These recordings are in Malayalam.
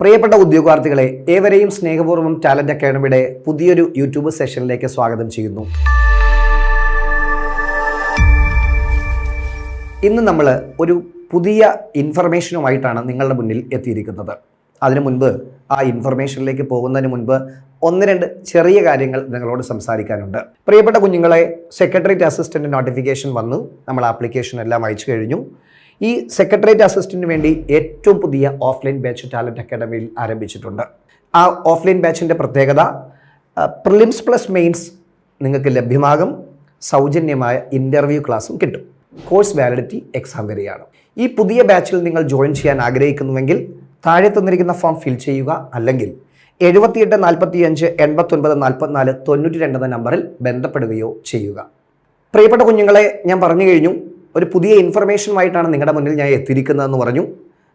പ്രിയപ്പെട്ട ഉദ്യോഗാർത്ഥികളെ ഏവരെയും സ്നേഹപൂർവം ടാലന്റ് അക്കാഡമിയുടെ പുതിയൊരു യൂട്യൂബ് സെഷനിലേക്ക് സ്വാഗതം ചെയ്യുന്നു. ഇന്ന് നമ്മൾ ഒരു പുതിയ ഇൻഫർമേഷനുമായിട്ടാണ് നിങ്ങളുടെ മുന്നിൽ എത്തിയിരിക്കുന്നത്. അതിനു മുൻപ് ആ ഇൻഫർമേഷനിലേക്ക് പോകുന്നതിന് മുൻപ് ഒന്ന് രണ്ട് ചെറിയ കാര്യങ്ങൾ നിങ്ങളോട് സംസാരിക്കാനുണ്ട്. പ്രിയപ്പെട്ട കുഞ്ഞുങ്ങളെ സെക്രട്ടറിയേറ്റ് അസിസ്റ്റന്റ് നോട്ടിഫിക്കേഷൻ വന്നു. നമ്മൾ ആപ്ലിക്കേഷൻ എല്ലാം അയച്ചു കഴിഞ്ഞു. ഈ സെക്രട്ടേറിയറ്റ് അസിസ്റ്റന്റിന് വേണ്ടി ഏറ്റവും പുതിയ ഓഫ്ലൈൻ ബാച്ച് ടാലന്റ് അക്കാഡമിയിൽ ആരംഭിച്ചിട്ടുണ്ട്. ആ ഓഫ്ലൈൻ ബാച്ചിന്റെ പ്രത്യേകത പ്രിലിംസ് പ്ലസ് മെയിൻസ് നിങ്ങൾക്ക് ലഭ്യമാകും സൗജന്യമായ ഇന്റർവ്യൂ ക്ലാസ്സും കിട്ടും. കോഴ്സ് വാലിഡിറ്റി എക്സാം വരെയാണ്. ഈ പുതിയ ബാച്ചിൽ നിങ്ങൾ ജോയിൻ ചെയ്യാൻ ആഗ്രഹിക്കുന്നുവെങ്കിൽ താഴെ തന്നിരിക്കുന്ന ഫോം ഫിൽ ചെയ്യുക അല്ലെങ്കിൽ എഴുപത്തിയെട്ട് നാൽപ്പത്തി അഞ്ച് എൺപത്തൊൻപത് നാൽപ്പത്തിനാല് തൊണ്ണൂറ്റി രണ്ട് എന്ന നമ്പറിൽ ബന്ധപ്പെടുകയോ ചെയ്യുക. പ്രിയപ്പെട്ട കുഞ്ഞുങ്ങളെ ഞാൻ പറഞ്ഞു കഴിഞ്ഞു ഒരു പുതിയ ഇൻഫർമേഷനുമായിട്ടാണ് നിങ്ങളുടെ മുന്നിൽ ഞാൻ എത്തിയിരിക്കുന്നതെന്ന് പറഞ്ഞു.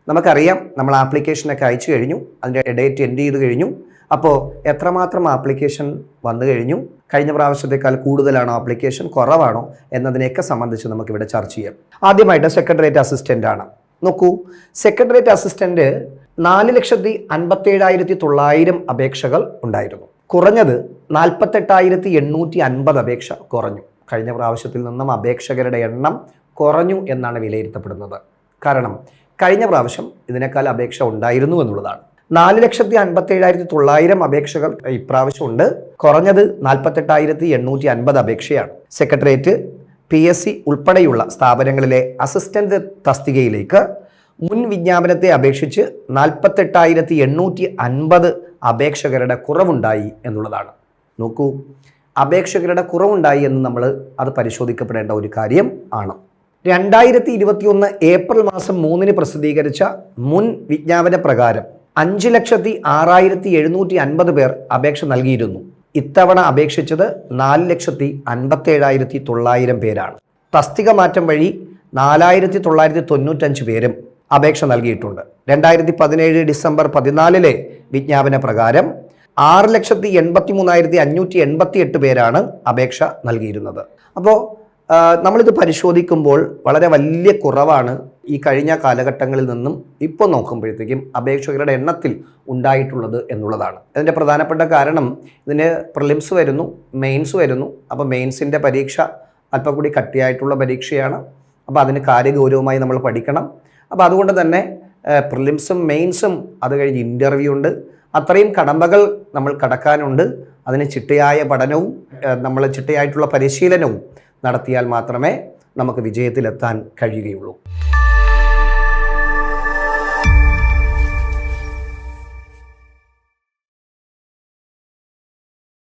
നമുക്കറിയാം നമ്മൾ ആപ്ലിക്കേഷനൊക്കെ അയച്ചു കഴിഞ്ഞു അതിന്റെ ഡേറ്റ് എൻഡ് ചെയ്ത് കഴിഞ്ഞു. അപ്പോൾ എത്രമാത്രം ആപ്ലിക്കേഷൻ വന്നു കഴിഞ്ഞു? കഴിഞ്ഞ പ്രാവശ്യത്തേക്കാൾ കൂടുതലാണോ ആപ്ലിക്കേഷൻ കുറവാണോ? എന്നതിനെയൊക്കെ സംബന്ധിച്ച് നമുക്കിവിടെ ചർച്ച ചെയ്യാം. ആദ്യമായിട്ട് സെക്രട്ടേറിയറ്റ് അസിസ്റ്റന്റ് ആണ്. നോക്കൂ സെക്രട്ടേറിയറ്റ് അസിസ്റ്റന്റ് നാല് ലക്ഷത്തി അൻപത്തേഴായിരത്തി തൊള്ളായിരം അപേക്ഷകൾ ഉണ്ടായിരുന്നു. കുറഞ്ഞത് നാൽപ്പത്തെട്ടായിരത്തി എണ്ണൂറ്റി അൻപത് അപേക്ഷ കുറഞ്ഞു. കഴിഞ്ഞ പ്രാവശ്യത്തിൽ നിന്നും അപേക്ഷകരുടെ എണ്ണം കുറഞ്ഞു എന്നാണ് വിലയിരുത്തപ്പെടുന്നത്. കാരണം കഴിഞ്ഞ പ്രാവശ്യം ഇതിനേക്കാൾ അപേക്ഷ ഉണ്ടായിരുന്നു എന്നുള്ളതാണ്. നാല് ലക്ഷത്തി അൻപത്തി ഏഴായിരത്തി തൊള്ളായിരം അപേക്ഷകൾ ഇപ്രാവശ്യം ഉണ്ട്. കുറഞ്ഞത് നാൽപ്പത്തെട്ടായിരത്തി എണ്ണൂറ്റി അൻപത് അപേക്ഷയാണ്. സെക്രട്ടേറിയറ്റ് പി എസ് സി ഉൾപ്പെടെയുള്ള സ്ഥാപനങ്ങളിലെ അസിസ്റ്റന്റ് തസ്തികയിലേക്ക് മുൻ വിജ്ഞാപനത്തെ അപേക്ഷിച്ച് നാൽപ്പത്തെട്ടായിരത്തി എണ്ണൂറ്റി അൻപത് അപേക്ഷകരുടെ കുറവുണ്ടായി എന്നുള്ളതാണ്. നോക്കൂ അപേക്ഷകരുടെ കുറവുണ്ടായി എന്ന് നമ്മൾ അത് പരിശോധിക്കപ്പെടേണ്ട ഒരു കാര്യം ആണ്. രണ്ടായിരത്തി ഇരുപത്തിയൊന്ന് ഏപ്രിൽ മാസം മൂന്നിന് പ്രസിദ്ധീകരിച്ച മുൻ വിജ്ഞാപന പ്രകാരം അഞ്ച് ലക്ഷത്തി ആറായിരത്തി എഴുന്നൂറ്റി അൻപത് പേർ അപേക്ഷ നൽകിയിരുന്നു. ഇത്തവണ അപേക്ഷിച്ചത് നാല് ലക്ഷത്തി അൻപത്തേഴായിരത്തി തൊള്ളായിരം പേരാണ്. തസ്തിക മാറ്റം വഴി നാലായിരത്തി തൊള്ളായിരത്തി തൊണ്ണൂറ്റഞ്ച് പേരും അപേക്ഷ നൽകിയിട്ടുണ്ട്. രണ്ടായിരത്തി പതിനേഴ് ഡിസംബർ പതിനാലിലെ വിജ്ഞാപന പ്രകാരം ആറ് ലക്ഷത്തി എൺപത്തി മൂന്നായിരത്തി അഞ്ഞൂറ്റി എൺപത്തി എട്ട് പേരാണ് അപേക്ഷ നൽകിയിരുന്നത്. അപ്പോൾ നമ്മളിത് പരിശോധിക്കുമ്പോൾ വളരെ വലിയ കുറവാണ് ഈ കഴിഞ്ഞ കാലഘട്ടങ്ങളിൽ നിന്നും ഇപ്പോൾ നോക്കുമ്പോഴത്തേക്കും അപേക്ഷകരുടെ എണ്ണത്തിൽ ഉണ്ടായിട്ടുള്ളത് എന്നുള്ളതാണ്. അതിന്റെ പ്രധാനപ്പെട്ട കാരണം ഇതിന് പ്രിലിംസ് വരുന്നു മെയിൻസ് വരുന്നു. അപ്പോൾ മെയിൻസിന്റെ പരീക്ഷ അല്പം കൂടി കട്ടിയായിട്ടുള്ള പരീക്ഷയാണ്. അപ്പോൾ അതിന് കാര്യഗൗരവമായി നമ്മൾ പഠിക്കണം. അപ്പോൾ അതുകൊണ്ട് തന്നെ പ്രിലിംസും മെയിൻസും അത് കഴിഞ്ഞ് ഇന്റർവ്യൂ ഉണ്ട്. അത്രയും കടമ്പകൾ നമ്മൾ കടക്കാനുണ്ട്. അതിന് ചിട്ടയായ പഠനവും നമ്മൾ ചിട്ടയായിട്ടുള്ള പരിശീലനവും നടത്തിയാൽ മാത്രമേ നമുക്ക് വിജയത്തിലെത്താൻ കഴിയുകയുള്ളൂ.